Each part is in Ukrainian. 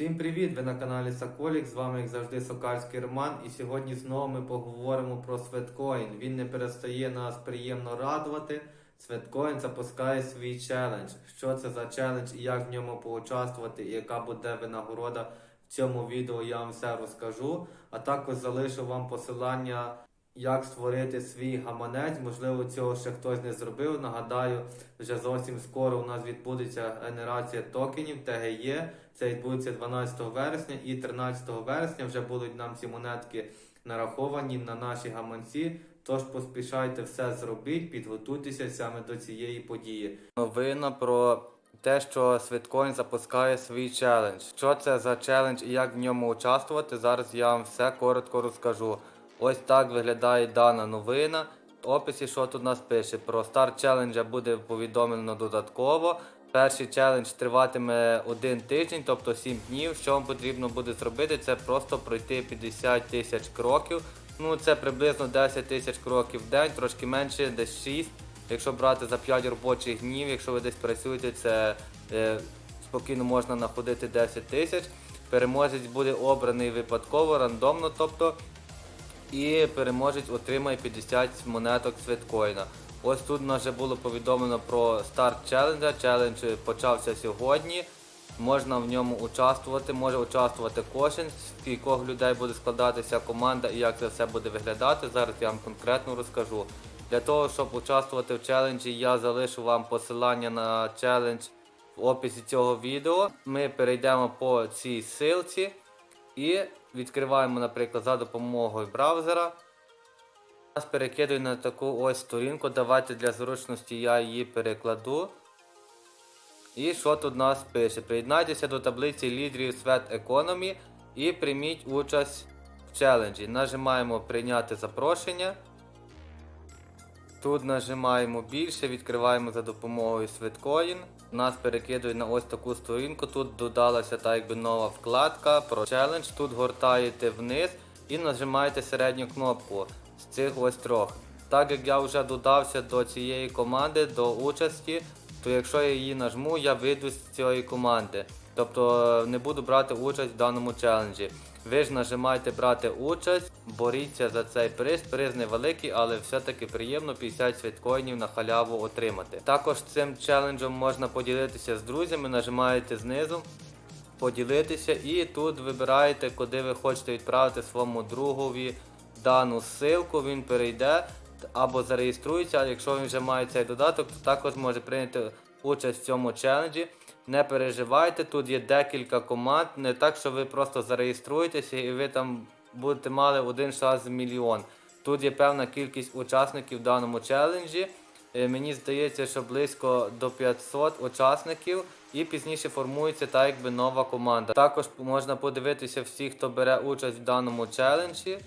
Всім привіт! Ви на каналі Соколік. З вами, як завжди, Сокальський Роман. І сьогодні знову ми поговоримо про Светкоін. Він не перестає нас приємно радувати. Светкоін запускає свій челендж. Що це за челендж і як в ньому поучаствувати, і яка буде винагорода в цьому відео, я вам все розкажу. А також залишу вам посилання, як створити свій гаманець. Можливо, цього ще хтось не зробив. Нагадаю, вже зовсім скоро у нас відбудеться генерація токенів ТГЄ. Це відбудеться 12 вересня і 13 вересня вже будуть нам ці монетки нараховані на наші гаманці. Тож поспішайте все зробити, підготуйтеся саме до цієї події. Новина про те, що Світкоін запускає свій челендж. Що це за челендж і як в ньому участвувати? Зараз я вам все коротко розкажу. Ось так виглядає дана новина. В описі, що тут нас пише, про старт челенджа буде повідомлено додатково. Перший челендж триватиме один тиждень, тобто 7 днів. Що вам потрібно буде зробити, це просто пройти 50 тисяч кроків. Ну, це приблизно 10 тисяч кроків в день, трошки менше, десь 6. Якщо брати за 5 робочих днів, якщо ви десь працюєте, це е, спокійно можна находити 10 тисяч. Переможець буде обраний випадково, рандомно, тобто і переможець отримає 50 монеток світкоїна. Ось тут нас вже було повідомлено про старт челенджа. Челендж почався сьогодні. Можна в ньому участвувати, може участвувати кожен, з кількох людей буде складатися команда і як це все буде виглядати. Зараз я вам конкретно розкажу. Для того, щоб участвувати в челенджі, я залишу вам посилання на челендж в описі цього відео. Ми перейдемо по цій силці і відкриваємо, наприклад, за допомогою браузера. Нас перекидує на таку ось сторінку. Давайте для зручності я її перекладу. І що тут нас пише? Приєднайтеся до таблиці лідерів Свет Economy і прийміть участь в челенджі. Нажимаємо прийняти запрошення. Тут нажимаємо більше, відкриваємо за допомогою Sweatcoin. Нас перекидує на ось таку сторінку. Тут додалася так якби нова вкладка про челендж. Тут гортаєте вниз і нажимаєте середню кнопку з цих ось трьох. Так як я вже додався до цієї команди, до участі, то якщо я її нажму, я вийду з цієї команди. Тобто е, не буду брати участь в даному челенджі. Ви ж нажимаєте брати участь, боріться за цей приз. Приз невеликий, але все-таки приємно 50 світкоїнів на халяву отримати. Також цим челенджем можна поділитися з друзями, нажимаєте знизу, поділитися і тут вибираєте, куди ви хочете відправити своєму другові дану ссылку, він перейде або зареєструється, а якщо він вже має цей додаток, то також може прийняти участь в цьому челенджі. Не переживайте, тут є декілька команд, не так, що ви просто зареєструєтеся і ви там будете мали один шанс в мільйон. Тут є певна кількість учасників в даному челенджі. Е, Мені здається, що близько до 500 учасників, і пізніше формується так якби нова команда. Також можна подивитися всіх, хто бере участь в даному челенджі.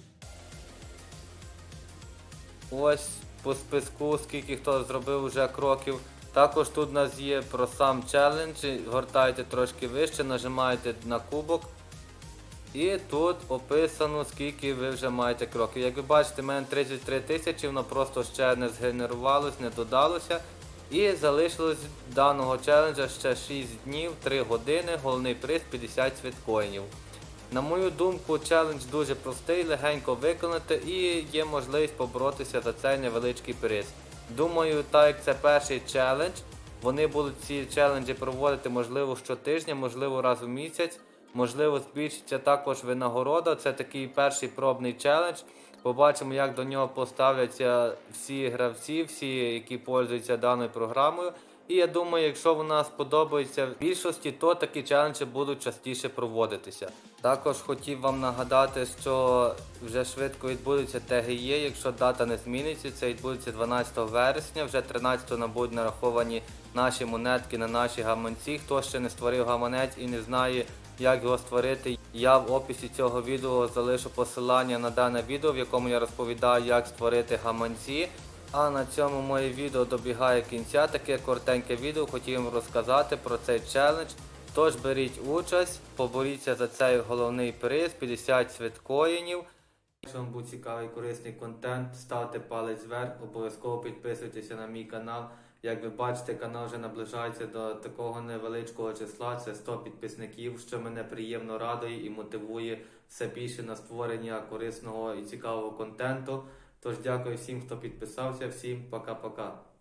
Ось по списку, скільки хто зробив вже кроків. Також тут у нас є про сам челендж. Гортаєте трошки вище, нажимаєте на кубок. І тут описано, скільки ви вже маєте кроків. Як ви бачите, в мене 33 тисячі, воно просто ще не згенерувалось, не додалося. І залишилось даного челенджа ще 6 днів, 3 години, головний приз 50 світкоїнів. На мою думку, челендж дуже простий, легенько виконати і є можливість поборотися за цей невеличкий приз. Думаю, так як це перший челендж, вони будуть ці челенджі проводити можливо щотижня, можливо раз у місяць, можливо збільшиться також винагорода. Це такий перший пробний челендж. Побачимо, як до нього поставляться всі гравці, всі, які пользуються даною програмою. І я думаю, якщо вона сподобається в більшості, то такі челенджі будуть частіше проводитися. Також хотів вам нагадати, що вже швидко відбудеться ТГЄ, якщо дата не зміниться, це відбудеться 12 вересня, вже 13 нам будуть нараховані наші монетки на наші гаманці. Хто ще не створив гаманець і не знає, як його створити, я в описі цього відео залишу посилання на дане відео, в якому я розповідаю, як створити гаманці. А на цьому моє відео добігає кінця. Таке коротеньке відео хотів вам розказати про цей челендж. Тож беріть участь, поборіться за цей головний приз 50 світкоїнів. Якщо вам був цікавий корисний контент, ставте палець вверх, обов'язково підписуйтеся на мій канал. Як ви бачите, канал вже наближається до такого невеличкого числа. Це 100 підписників, що мене приємно радує і мотивує все більше на створення корисного і цікавого контенту. Тож дякую всім, хто підписався. Всім пока-пока.